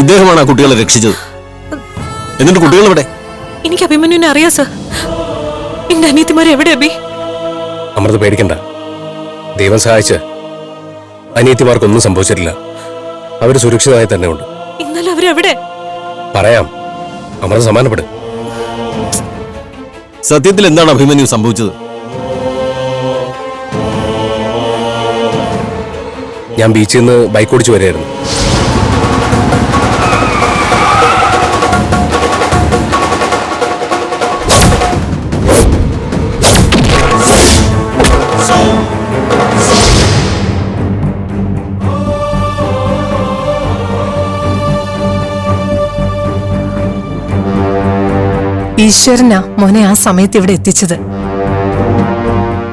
അദ്ദേഹമാണ് ആ കുട്ടികളെ രക്ഷിച്ചത്. എന്നിട്ട് കുട്ടികൾ എവിടെ? എനിക്ക് അഭിമന്യുവിനെ അറിയാം സർ. എന്റെ അനിയത്തിമാരെ എവിടെ അഭി അമൃത പേടിക്കണ്ട. ദൈവം സഹായിച്ച് അനിയത്തിമാർക്കൊന്നും സംഭവിച്ചിട്ടില്ല. അവർ സുരക്ഷിതമായി തന്നെ ഉണ്ട് ഇന്നലെ അവരെവിടെ പറയാം. അമൃത സമാനപ്പെട് സത്യത്തിൽ എന്താണ് അഭിമന്യു സംഭവിച്ചത്? ഞാൻ ബീച്ചിൽ നിന്ന് ബൈക്ക് ഓടിച്ചു വരികയായിരുന്നു. ഈശ്വരനാ മോനെ ആ സമയത്ത് ഇവിടെ എത്തിച്ചത്.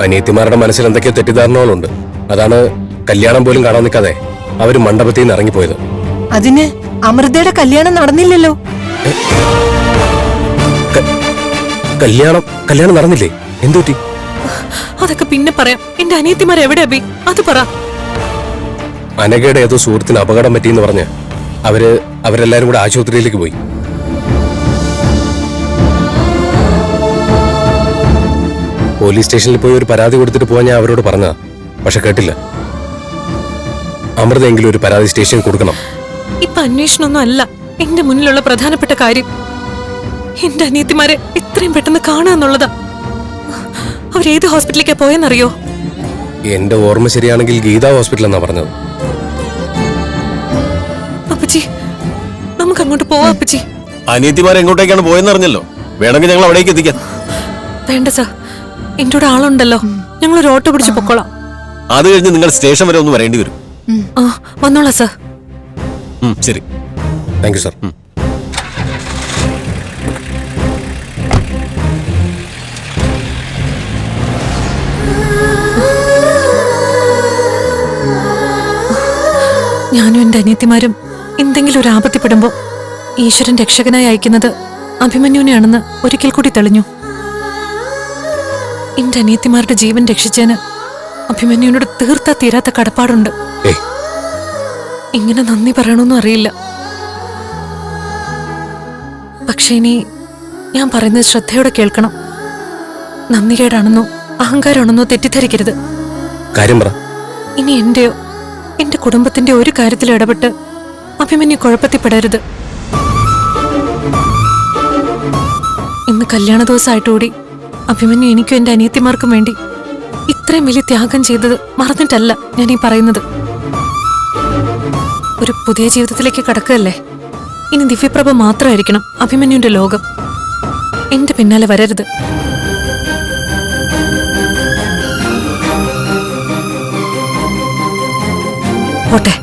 അനിയത്തിമാരുടെ മനസ്സിൽ എന്തൊക്കെയോ തെറ്റിദ്ധാരണകളുണ്ട്. അതാണ് കല്യാണം പോലും കാണാൻ നിൽക്കാതെ അവർ മണ്ഡപത്തിൽ നിന്ന് ഇറങ്ങിപ്പോയത്. അതിന് അമൃതയുടെ കല്യാണം നടന്നില്ലല്ലോ. കല്യാണം കല്യാണം നടന്നില്ലേ? എന്തുപറ്റി അതൊക്കെ പിന്നെ പറയാം. എന്റെ അനിയത്തിമാർ എവിടെ അബി അത് പറ. അനഘയുടെ ഏതോ സുഹൃത്തിന് അപകടം പറ്റിയെന്ന് പറഞ്ഞ് അവർ അവരെല്ലാരും കൂടെ ആശുപത്രിയിലേക്ക് പോയി. പോലീസ് സ്റ്റേഷനിൽ പോയി ഒരു പരാതി കൊടുത്തിട്ട് പോകാൻ ഞാൻ അവരോട് പറഞ്ഞ പക്ഷെ കേട്ടില്ല. അമൃതയെങ്കിലും ഒരു പരാതി സ്റ്റേഷൻ കൊടുക്കണം. ഇപ്പൊ അന്വേഷണമൊന്നും അല്ല. എന്റെ മുന്നിലുള്ള പ്രധാനപ്പെട്ട കാര്യം. എന്റെ അനിയത്തിമാരെ ഇത്രയും പെട്ടെന്ന് കാണുക എന്നുള്ളതാ. അവരേത് ഹോസ്പിറ്റലിലേക്കാ പോയെന്നറിയോ? എന്റെ ഓർമ്മ ശരിയാണെങ്കിൽ ഗീത ഹോസ്പിറ്റൽ എന്നാ പറഞ്ഞത്. അപ്പച്ചി നമുക്ക് അങ്ങോട്ട് പോവാ അപ്പച്ചി. അനിയത്തിമാർ എങ്ങോട്ടേക്കാണ് പോയെന്നറിഞ്ഞല്ലോ. വേണമെങ്കിൽ ഞങ്ങൾ അവിടേക്ക് എത്തിക്കാം. വേണ്ട സാർ. എന്റെ കൂടെ ആളുണ്ടല്ലോ. ഞങ്ങൾ ഒരു ഓട്ടോ പിടിച്ച് പൊക്കോളാം. അത് കഴിഞ്ഞ് നിങ്ങൾ സ്റ്റേഷൻ വരെ ഒന്ന് വരേണ്ടി വരും. ആ വന്നോളാം സാർ. ഉം, ശരി. താങ്ക് യു സാർ ഞാനും എന്റെ അനിയത്തിമാരും എന്തെങ്കിലും ഒരു ആപത്തിപ്പെടുമ്പോ ഈശ്വരൻ രക്ഷകനായി അയക്കുന്നത് അഭിമന്യുവിനെയാണെന്ന് ഒരിക്കൽ കൂടി തെളിഞ്ഞു. എന്റെ അനിയത്തിമാരുടെ ജീവൻ രക്ഷിച്ചതിന് അഭിമന്യുവിനോട് തീർത്താ തീരാത്ത കടപ്പാടുണ്ട്. ഇങ്ങനെ നന്ദി പറയണമെന്നും അറിയില്ല. പക്ഷെ ഇനി ഞാൻ പറയുന്നത് ശ്രദ്ധയോടെ കേൾക്കണം. നന്ദികേടാണെന്നോ അഹങ്കാരമാണെന്നോ തെറ്റിദ്ധരിക്കരുത്. കാര്യം പറ. ഇനി എന്റെയോ എന്റെ കുടുംബത്തിന്റെ ഒരു കാര്യത്തിൽ ഇടപെട്ട് അഭിമന്യു കുഴപ്പത്തിൽപ്പെടരുത് ഇന്ന് കല്യാണ ദിവസമായിട്ടുകൂടി അഭിമന്യു എനിക്കും എന്റെ അനിയത്തിമാർക്കും വേണ്ടി ഇത്രയും വലിയ ത്യാഗം ചെയ്തത് മറന്നിട്ടല്ല ഞാൻ ഈ പറയുന്നത്. ഒരു പുതിയ ജീവിതത്തിലേക്ക് കടക്കുകയല്ലേ? ഇനി ദിവ്യപ്രഭ മാത്രമായിരിക്കണം അഭിമന്യുവിന്റെ ലോകം. എന്റെ പിന്നാലെ വരരുത്. പോട്ടെ.